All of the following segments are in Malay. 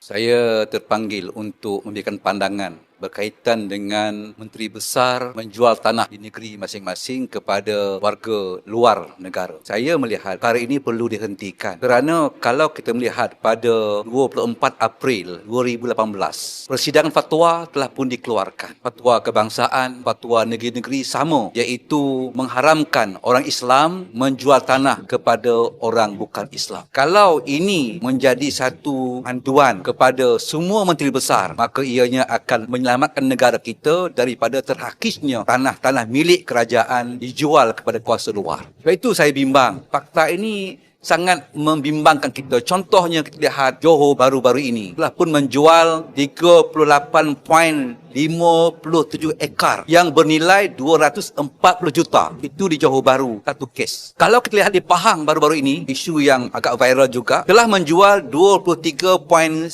Saya terpanggil untuk memberikan pandangan berkaitan dengan Menteri Besar menjual tanah di negeri masing-masing kepada warga luar negara. Saya melihat perkara ini perlu dihentikan kerana kalau kita melihat pada 24 April 2018, persidangan fatwa telah pun dikeluarkan. Fatwa kebangsaan, fatwa negeri-negeri sama iaitu mengharamkan orang Islam menjual tanah kepada orang bukan Islam. Kalau ini menjadi satu panduan kepada semua menteri besar, maka ianya akan menyelamatkan menyelamatkan negara kita daripada terhakisnya tanah-tanah milik kerajaan dijual kepada kuasa luar. Sebab itu saya bimbang. Fakta ini sangat membimbangkan kita. Contohnya kita lihat Johor baru-baru ini telah pun menjual 38.57 ekar yang bernilai 240 juta. Itu di Johor Baru, satu kes. Kalau kita lihat di Pahang baru-baru ini, isu yang agak viral juga, telah menjual 23.96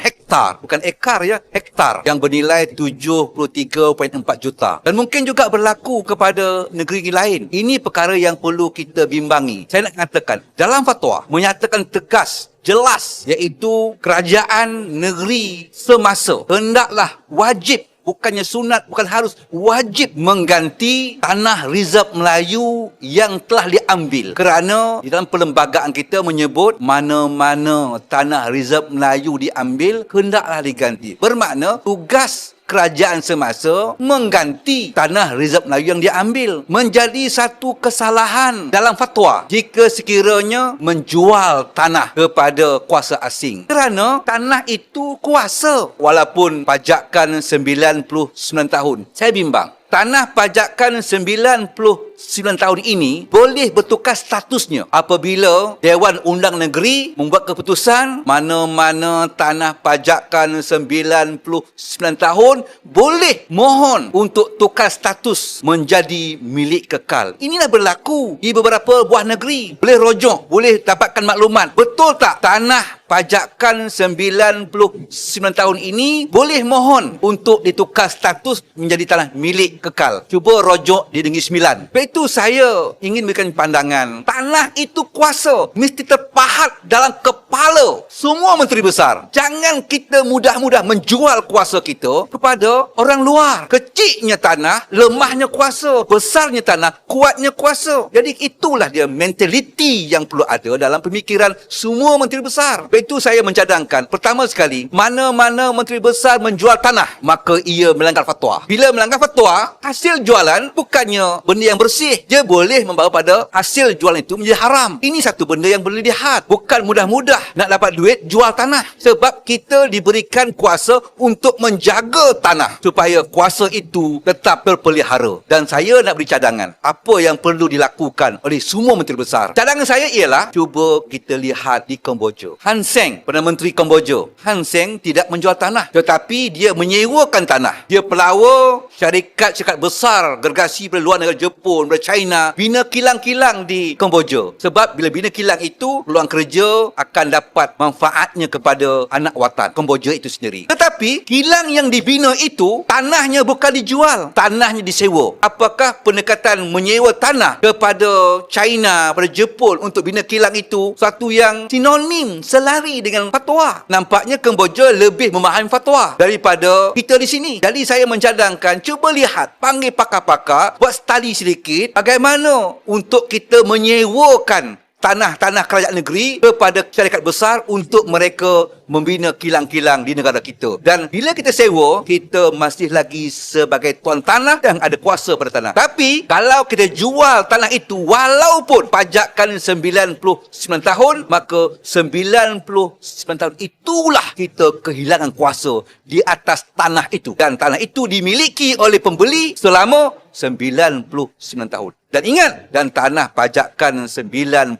hektar. Bukan ekar ya, hektar. Yang bernilai 73.4 juta. Dan mungkin juga berlaku kepada negeri lain. Ini perkara yang perlu kita bimbangi. Saya nak katakan, dalam fatwa menyatakan tegas jelas iaitu kerajaan negeri semasa hendaklah wajib bukannya sunat bukan harus. Wajib mengganti tanah reserve Melayu yang telah diambil. Kerana di dalam perlembagaan kita menyebut mana-mana tanah reserve Melayu diambil hendaklah diganti. Bermakna tugas kerajaan semasa mengganti tanah Rizab Melayu yang dia ambil menjadi satu kesalahan dalam fatwa. Jika sekiranya menjual tanah kepada kuasa asing kerana tanah itu kuasa walaupun pajakan 99 tahun. Saya bimbang Tanah pajakan 90 9 tahun ini boleh bertukar statusnya apabila Dewan Undang Negeri membuat keputusan mana-mana tanah pajakan 99 tahun boleh mohon untuk tukar status menjadi milik kekal. Inilah berlaku di beberapa buah negeri. Boleh rojok, boleh dapatkan maklumat. Betul tak tanah pajakan 99 tahun ini boleh mohon untuk ditukar status menjadi tanah milik kekal. Cuba rojok di Negeri Sembilan. Itu saya ingin berikan pandangan. Tanah itu kuasa. Mesti terpahat dalam kepala semua menteri besar. Jangan kita mudah-mudah menjual kuasa kita kepada orang luar. Kecilnya tanah, lemahnya kuasa. Besarnya tanah, kuatnya kuasa. Jadi itulah dia mentaliti yang perlu ada dalam pemikiran semua menteri besar. Sebab itu saya mencadangkan, pertama sekali, mana-mana menteri besar menjual tanah, maka ia melanggar fatwa. Bila melanggar fatwa, hasil jualan bukannya benda yang bersih. Dia boleh membawa pada hasil jualan itu menjadi haram. Ini satu benda yang boleh dilihat. Bukan mudah-mudah nak dapat duit jual tanah. Sebab kita diberikan kuasa untuk menjaga tanah supaya kuasa itu tetap terpelihara. Dan saya nak beri cadangan. Apa yang perlu dilakukan oleh semua menteri besar. Cadangan saya ialah cuba kita lihat di Kemboja. Han Seng, Perdana Menteri Kemboja. Han Seng tidak menjual tanah. Tetapi dia menyewakan tanah. Dia pelawa syarikat-syarikat besar gergasi dari luar negara Jepun, dari China. Bina kilang-kilang di Kemboja. Sebab bila bina kilang itu, peluang kerja akan dapat manfaatnya kepada anak watan Kemboja itu sendiri. Tetapi kilang yang dibina itu, tanahnya bukan dijual. Tanahnya disewa. Apakah pendekatan menyewa tanah kepada China, pada Jepun untuk bina kilang itu satu yang sinonim selalu lari dengan fatwa. Nampaknya Kemboja lebih memahami fatwa daripada kita di sini. Jadi saya mencadangkan cuba lihat panggil pakar-pakar buat study sedikit bagaimana untuk kita menyewakan tanah-tanah kerajaan negeri kepada syarikat besar untuk mereka membina kilang-kilang di negara kita. Dan bila kita sewa, kita masih lagi sebagai tuan tanah yang ada kuasa pada tanah. Tapi kalau kita jual tanah itu walaupun pajakan 99 tahun, maka 99 tahun itulah kita kehilangan kuasa di atas tanah itu. Dan tanah itu dimiliki oleh pembeli selama 99 tahun. Dan ingat, dan tanah pajakan 99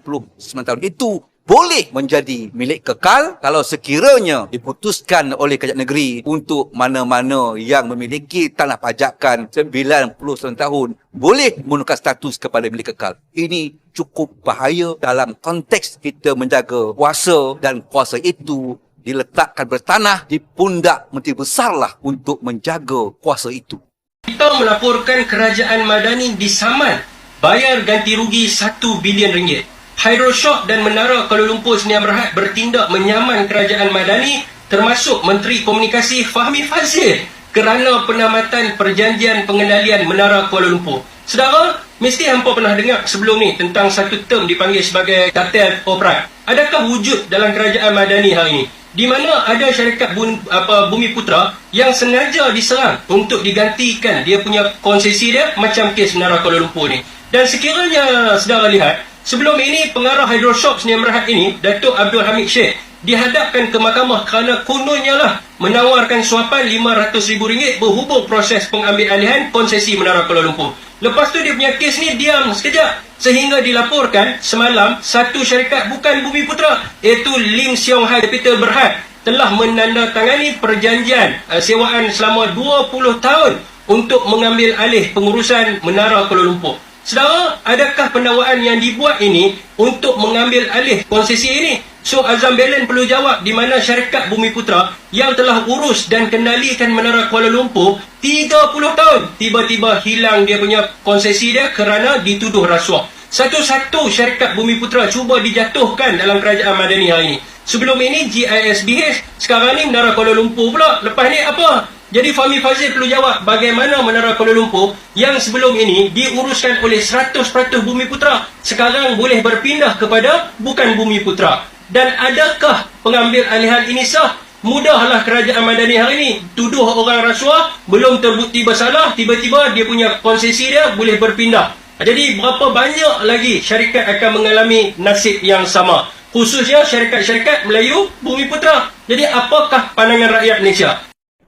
tahun itu boleh menjadi milik kekal kalau sekiranya diputuskan oleh kerajaan negeri untuk mana-mana yang memiliki tanah pajakan 90 tahun boleh menukar status kepada milik kekal. Ini cukup bahaya dalam konteks kita menjaga kuasa dan kuasa itu diletakkan bertanah di pundak menteri besarlah untuk menjaga kuasa itu. Kita melaporkan kerajaan Madani disaman bayar ganti rugi 1 bilion ringgit. Hydroshock dan Menara Kuala Lumpur Sdn Bhd bertindak menyaman kerajaan Madani termasuk Menteri Komunikasi Fahmi Fazil kerana penamatan perjanjian pengendalian Menara Kuala Lumpur. Saudara, mesti hampa pernah dengar sebelum ni tentang satu term dipanggil sebagai kartel operat. Adakah wujud dalam kerajaan Madani hari ini? Di mana ada syarikat bun, apa, Bumi Putra yang sengaja diserang untuk digantikan dia punya konsesi dia macam kes Menara Kuala Lumpur ni. Dan sekiranya saudara lihat, sebelum ini pengarah Hydroshop Sdn Bhd ini, Datuk Abdul Hamid Sheikh, dihadapkan ke mahkamah kerana kononnya lah menawarkan suapan RM500,000 berhubung proses pengambil alihan konsesi Menara Kuala Lumpur. Lepas tu dia punya kes ni diam sekejap sehingga dilaporkan semalam satu syarikat bukan Bumi Putra iaitu Lim Siong Hai Capital Berhad telah menandatangani perjanjian uh, sewaan selama 20 tahun untuk mengambil alih pengurusan Menara Kuala Lumpur. Saudara, adakah pendakwaan yang dibuat ini untuk mengambil alih konsesi ini? So Azam Belen perlu jawab di mana syarikat Bumi Putra yang telah urus dan kendalikan Menara Kuala Lumpur 30 tahun tiba-tiba hilang dia punya konsesi dia kerana dituduh rasuah. Satu-satu syarikat Bumi Putra cuba dijatuhkan dalam kerajaan Madani hari ini. Sebelum ini GISBH, sekarang ni Menara Kuala Lumpur pula. Lepas ni apa? Jadi Fahmi Fazil perlu jawab bagaimana Menara Kuala Lumpur yang sebelum ini diuruskan oleh 100% Bumi Putra sekarang boleh berpindah kepada bukan Bumi Putra. Dan adakah pengambil alihan ini sah? Mudahlah kerajaan Madani hari ini tuduh orang rasuah belum terbukti bersalah tiba-tiba dia punya konsesi dia boleh berpindah. Jadi berapa banyak lagi syarikat akan mengalami nasib yang sama khususnya syarikat-syarikat Melayu Bumi Putra. Jadi apakah pandangan rakyat Malaysia?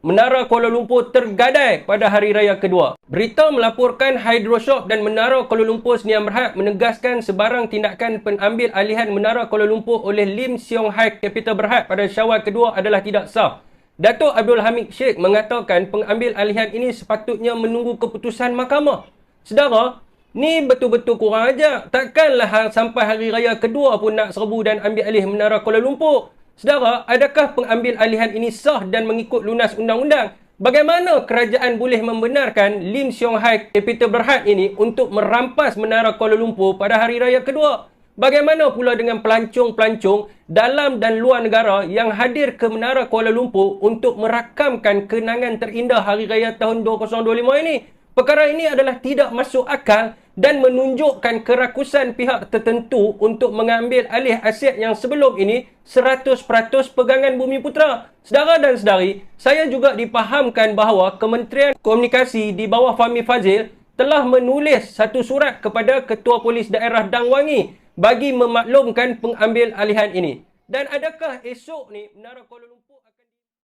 Menara Kuala Lumpur tergadai pada hari raya kedua. Berita melaporkan Hydroshop dan Menara Kuala Lumpur Sdn Bhd menegaskan sebarang tindakan pengambil alihan Menara Kuala Lumpur oleh Lim Siong Hai Capital Berhad pada syawal kedua adalah tidak sah. Datuk Abdul Hamid Sheikh mengatakan pengambil alihan ini sepatutnya menunggu keputusan mahkamah. Sedara, ni betul-betul kurang aja. Takkanlah sampai hari raya kedua pun nak serbu dan ambil alih Menara Kuala Lumpur. Saudara, adakah pengambil alihan ini sah dan mengikut lunas undang-undang? Bagaimana kerajaan boleh membenarkan Lim Siong Hai Capital Berhad ini untuk merampas Menara Kuala Lumpur pada hari raya kedua? Bagaimana pula dengan pelancong-pelancong dalam dan luar negara yang hadir ke Menara Kuala Lumpur untuk merakamkan kenangan terindah hari raya tahun 2025 ini? Perkara ini adalah tidak masuk akal dan menunjukkan kerakusan pihak tertentu untuk mengambil alih aset yang sebelum ini 100% pegangan Bumi Putra. Sedara dan sedari, saya juga dipahamkan bahawa Kementerian Komunikasi di bawah Fahmi Fazil telah menulis satu surat kepada Ketua Polis Daerah Dangwangi bagi memaklumkan pengambil alihan ini. Dan adakah esok ni Menara Kuala Lumpur